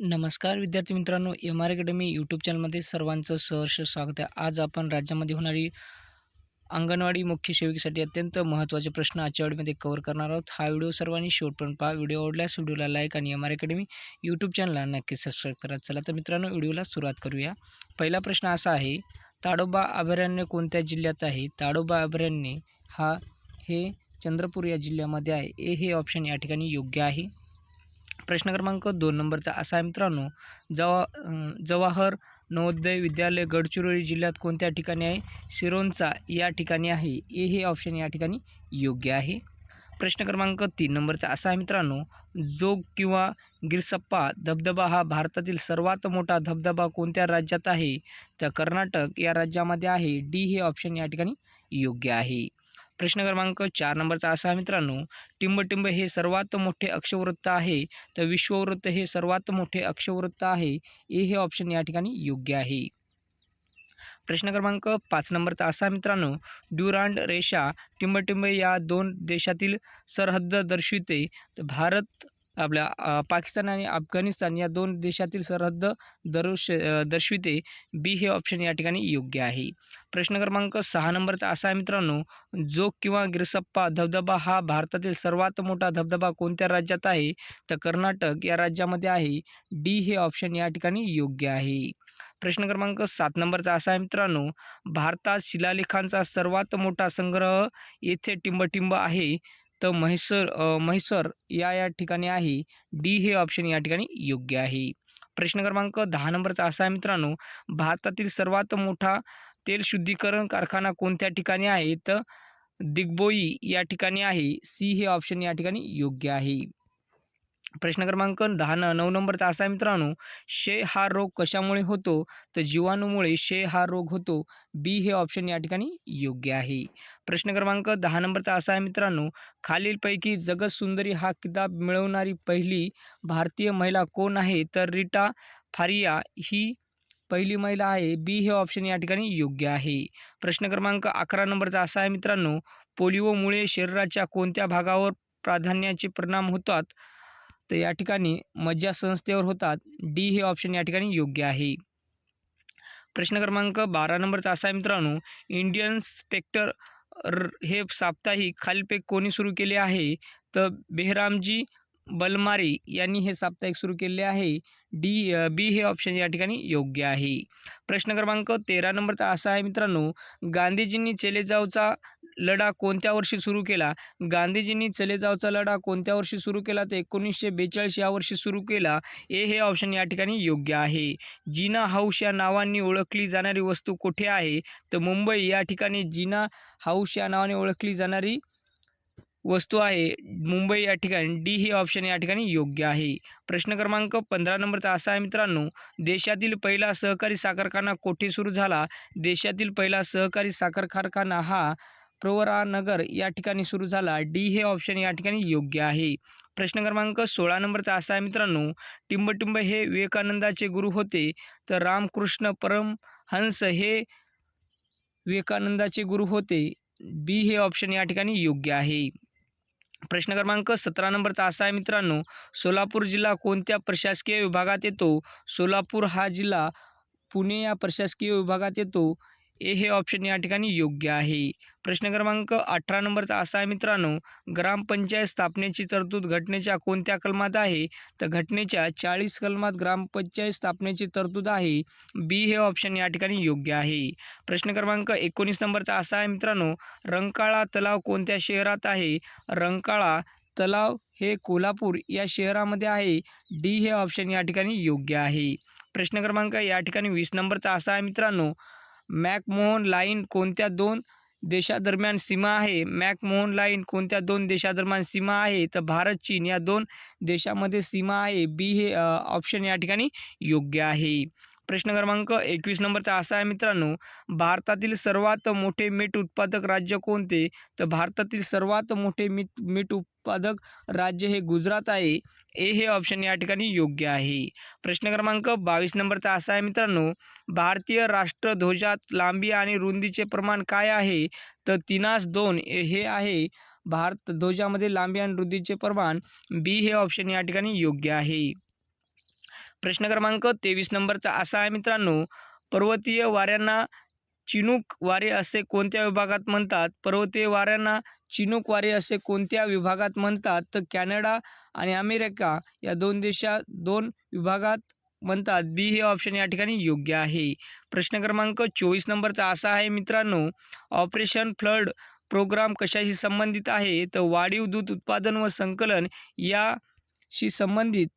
नमस्कार विद्यार्थी मित्रांनो एम आर अकॅडमी यूट्यूब चॅनलमध्ये सर्वांचं सहर्ष स्वागत आहे. आज आपण राज्यामध्ये होणारी अंगणवाडी मुख्य सेविकेसाठी अत्यंत महत्त्वाचे प्रश्न आजच्या व्हिडिओमध्ये कव्हर करणार आहोत. हा व्हिडिओ सर्वांनी शेवटपर्यंत पहा. व्हिडिओ आवडल्यास व्हिडिओला लाईक आणि एम आर अकॅडमी यूट्यूब चॅनलला नक्की सबस्क्राईब करा. चला तर मित्रांनो व्हिडिओला सुरुवात करूया. पहिला प्रश्न असा आहे ताडोबा अभयारण्य कोणत्या जिल्ह्यात आहे? ताडोबा अभयारण्य हा हे चंद्रपूर या जिल्ह्यामध्ये आहे. ए हे ऑप्शन या ठिकाणी योग्य आहे. प्रश्न क्रमांक दोन नंबरचा असा आहे मित्रांनो जवा जवाहर नवोदय विद्यालय गडचिरोली जिल्ह्यात कोणत्या ठिकाणी आहे? सिरोंचा या ठिकाणी आहे. ए हे ऑप्शन या ठिकाणी योग्य आहे. प्रश्न क्रमांक तीन नंबरचा असा आहे मित्रांनो जोग किंवा गिरसप्पा धबधबा हा भारतातील सर्वात मोठा धबधबा कोणत्या राज्यात आहे? तर कर्नाटक या राज्यामध्ये आहे. डी हे ऑप्शन या ठिकाणी योग्य आहे. प्रश्न क्रमांक चार नंबरचा असा आहे मित्रांनो टिंबटिंब हे सर्वात मोठे अक्षवृत्त आहे. तर विश्ववृत्त हे सर्वात मोठे अक्षवृत्त आहे. ए हे ऑप्शन या ठिकाणी योग्य आहे. प्रश्न क्रमांक पाच नंबरचा असा मित्रांनो ड्युरांड रेषा टिंबटिंब या दोन देशातील सरहद्द दर्शविते. तर भारत आपल्या पाकिस्तान आणि अफगाणिस्तान या दोन देशातील सरहद्द दर्श दर्शविते. बी हे ऑप्शन या ठिकाणी योग्य आहे. प्रश्न क्रमांक सहा नंबरचा असा आहे मित्रांनो जोग किंवा गिरसप्पा धबधबा हा भारतातील सर्वात मोठा धबधबा कोणत्या राज्यात आहे? तर कर्नाटक या राज्यामध्ये आहे. डी हे ऑप्शन या ठिकाणी योग्य आहे. प्रश्न क्रमांक सात नंबरचा असा आहे मित्रांनो भारतात शिलालेखांचा सर्वात मोठा संग्रह येथे टिंबटिंब आहे. तर म्हैसर म्हैसर या या ठिकाणी आहे. डी हे ऑप्शन या ठिकाणी योग्य आहे. प्रश्न क्रमांक दहा नंबरचा असा आहे मित्रांनो. भारतातील सर्वात मोठा तेल शुद्धीकरण कारखाना कोणत्या ठिकाणी आहे? तर दिग्बोई या ठिकाणी आहे. सी हे ऑप्शन या ठिकाणी योग्य आहे. प्रश्न क्रमांक दहा न नऊ नंबरचा असा आहे मित्रांनो. शे हा रोग कशामुळे होतो? तर जीवाणूमुळे शे हा रोग होतो. बी हे ऑप्शन या ठिकाणी योग्य आहे. प्रश्न क्रमांक दहा नंबरचा असा आहे मित्रांनो. खालीलपैकी जगत सुंदरी हा किताब मिळवणारी पहिली भारतीय महिला कोण आहे? तर रिटा फारिया ही पहिली महिला आहे. बी हे ऑप्शन या ठिकाणी योग्य आहे. प्रश्न क्रमांक अकरा नंबरचा असा आहे मित्रांनो. पोलिओमुळे शरीराच्या कोणत्या भागावर प्राधान्याचे परिणाम होतात? तर या ठिकाणी मज्जा संस्थेवर होतात. डी हे ऑप्शन या ठिकाणी योग्य आहे. प्रश्न क्रमांक बारा नंबरचा असा आहे मित्रांनो. इंडियन स्पेक्टर हे साप्ताहिक खालीलपैकी कोणी सुरू केले आहे? तर बेहरामजी बलमारी यांनी हे साप्ताहिक सुरू केले आहे. डी बी हे ऑप्शन या ठिकाणी योग्य आहे. प्रश्न क्रमांक तेरा नंबरचा असा आहे मित्रांनो गांधीजींनी चलेजावचा लढा कोणत्या वर्षी सुरू केला? गांधीजींनी चलेजावचा लढा कोणत्या वर्षी सुरू केला? तर एकोणीसशे बेचाळीस या वर्षी सुरू केला. ए हे ऑप्शन या ठिकाणी योग्य आहे. जिना हाऊस या नावांनी ओळखली जाणारी वस्तू कुठे आहे? तर मुंबई या ठिकाणी जिना हाऊस या नावाने ओळखली जाणारी वस्तू आहे. मुंबई या ठिकाणी डी हे ऑप्शन या ठिकाणी योग्य आहे. प्रश्न क्रमांक पंधरा नंबरचा असा आहे मित्रांनो देशातील पहिला सहकारी साखर कारखाना कोठे सुरू झाला? देशातील पहिला सहकारी साखर कारखाना हा प्रवरानगर या ठिकाणी सुरू झाला. डी हे ऑप्शन या ठिकाणी योग्य आहे. प्रश्न क्रमांक सोळा नंबरचा असा आहे मित्रांनो टिंबटिंब हे विवेकानंदाचे गुरु होते तर रामकृष्ण परमहंस हे विवेकानंदाचे गुरु होते. बी हे ऑप्शन या ठिकाणी योग्य आहे. प्रश्न क्रमांक सतरा नंबरचा असा आहे मित्रांनो. सोलापूर जिल्हा कोणत्या प्रशासकीय विभागात येतो? सोलापूर हा जिल्हा पुणे या प्रशासकीय विभागात येतो. ए हे ऑप्शन या ठिकाणी योग्य आहे. प्रश्न क्रमांक अठरा नंबरचा असा आहे मित्रांनो ग्रामपंचायत स्थापनेची तरतूद घटनेच्या कोणत्या कलमात आहे? तर घटनेच्या चाळीस कलमात ग्रामपंचायत स्थापनेची तरतूद आहे. बी हे ऑप्शन या ठिकाणी योग्य आहे. प्रश्न क्रमांक एकोणीस नंबरचा असा आहे मित्रांनो रंकाळा तलाव कोणत्या शहरात आहे? रंकाळा तलाव हे कोल्हापूर या शहरामध्ये आहे. डी हे ऑप्शन या ठिकाणी योग्य आहे. प्रश्न क्रमांक या ठिकाणी वीस नंबरचा असा आहे मित्रांनो मॅकमोहन लाईन कोणत्या दोन देशादरम्यान सीमा आहे? मॅकमोहन लाईन कोणत्या दोन देशादरम्यान सीमा आहे? तर भारत चीन या दोन देशामध्ये सीमा आहे. बी हे ऑप्शन या ठिकाणी योग्य आहे. प्रश्न क्रमांक एकवीस नंबरचा असा आहे मित्रांनो भारतातील सर्वात मोठे मीठ उत्पादक राज्य कोणते? तर भारतातील सर्वात मोठे मीठ मीठ उत्पादक राज्य हे गुजरात आहे. ए हे ऑप्शन या ठिकाणी योग्य आहे. प्रश्न क्रमांक बावीस नंबरचा असा आहे मित्रांनो भारतीय राष्ट्रध्वजात लांबी आणि रुंदीचे प्रमाण काय आहे? तर तिनास दोन हे आहे. भारत ध्वजामध्ये लांबी आणि रुंदीचे प्रमाण बी हे ऑप्शन या ठिकाणी योग्य आहे. प्रश्न क्रमांक तेवीस नंबरचा असा आहे मित्रांनो. पर्वतीय वाऱ्यांना चिनूक वारे असे कोणत्या विभागात म्हणतात? पर्वतीय वाऱ्यांना चिनूक वारे असे कोणत्या विभागात म्हणतात? तर कॅनडा आणि अमेरिका या दोन देशा दोन विभागात म्हणतात. बी हे ऑप्शन या ठिकाणी योग्य आहे. प्रश्न क्रमांक चोवीस नंबरचा असा आहे मित्रांनो. ऑपरेशन फ्लड प्रोग्राम कशाशी संबंधित आहे? तर वाढीव दूध उत्पादन व संकलन याशी संबंधित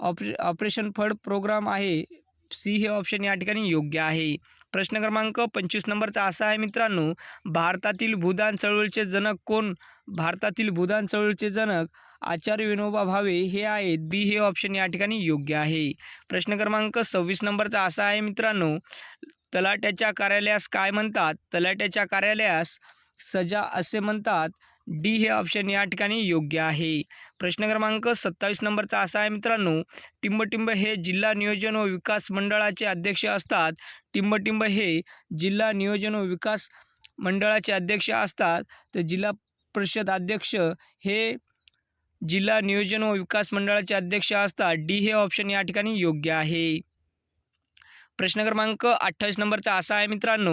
ऑपरे ऑपरेशन फड प्रोग्राम आहे. सी हे ऑप्शन या ठिकाणी योग्य आहे. प्रश्न क्रमांक पंचवीस नंबरचा असा आहे मित्रांनो. भारतातील भूदान चळवळीचे जनक कोण? भारतातील भूदान चळवळीचे जनक आचार्य विनोबा भावे हे आहेत. बी हे ऑप्शन या ठिकाणी योग्य आहे. प्रश्न क्रमांक सव्वीस नंबरचा असा आहे मित्रांनो. तलाट्याच्या कार्यालयास काय म्हणतात? तलाट्याच्या कार्यालयास सजा असे म्हणतात. डी हे ऑप्शन या ठिकाणी योग्य आहे. प्रश्न क्रमांक सत्तावीस नंबरचा असा आहे मित्रांनो. टिंबटिंब हे जिल्हा नियोजन व विकास मंडळाचे अध्यक्ष असतात. टिंबटिंब हे जिल्हा नियोजन व विकास मंडळाचे अध्यक्ष असतात. तर जिल्हा परिषद अध्यक्ष हे जिल्हा नियोजन व विकास मंडळाचे अध्यक्ष असतात. डी हे ऑप्शन या ठिकाणी योग्य आहे. प्रश्न क्रमांक अठ्ठावीस नंबरचा असा आहे मित्रांनो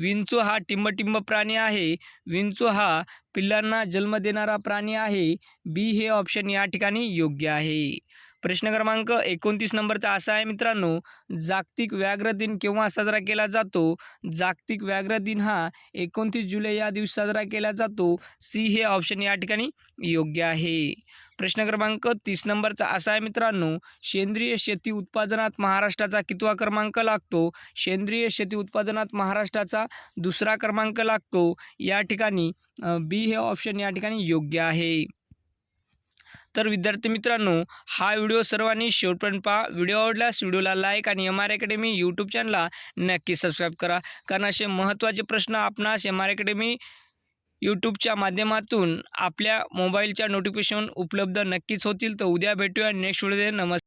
विंचू हा टिंबटिंब प्राणी आहे. विंचू हा पिल्लांना जन्म देणारा प्राणी आहे. बी हे ऑप्शन या ठिकाणी योग्य आहे. प्रश्न क्रमांक एकोणतीस नंबरचा असा आहे मित्रांनो. जागतिक व्याघ्र दिन केव्हा साजरा केला जातो? जागतिक व्याघ्र दिन हा एकोणतीस जुलै या दिवशी साजरा केला जातो. सी हे ऑप्शन या ठिकाणी योग्य आहे. प्रश्न क्रमांक तीस नंबरचा असा आहे मित्रांनो. सेंद्रिय शेती उत्पादनात महाराष्ट्राचा कितवा क्रमांक लागतो? सेंद्रिय शेती उत्पादनात महाराष्ट्राचा दुसरा क्रमांक लागतो. या ठिकाणी बी हे ऑप्शन या ठिकाणी योग्य आहे. तर विद्यार्थी मित्रांनो हा व्हिडिओ सर्वांनी शेवटपर्यंत पहा. व्हिडिओ आवडल्यास व्हिडिओला लाईक आणि एम आर अकॅडमी यूट्यूब चॅनलला नक्की सबस्क्राईब करा. कारण असे महत्त्वाचे प्रश्न आपणास एम आर अकॅडमी यूट्यूबच्या माध्यमातून आपल्या मोबाईलच्या नोटिफिकेशन उपलब्ध नक्कीच होतील. तर उद्या भेटूया नेक्स्ट व्हिडिओ नमस्कार.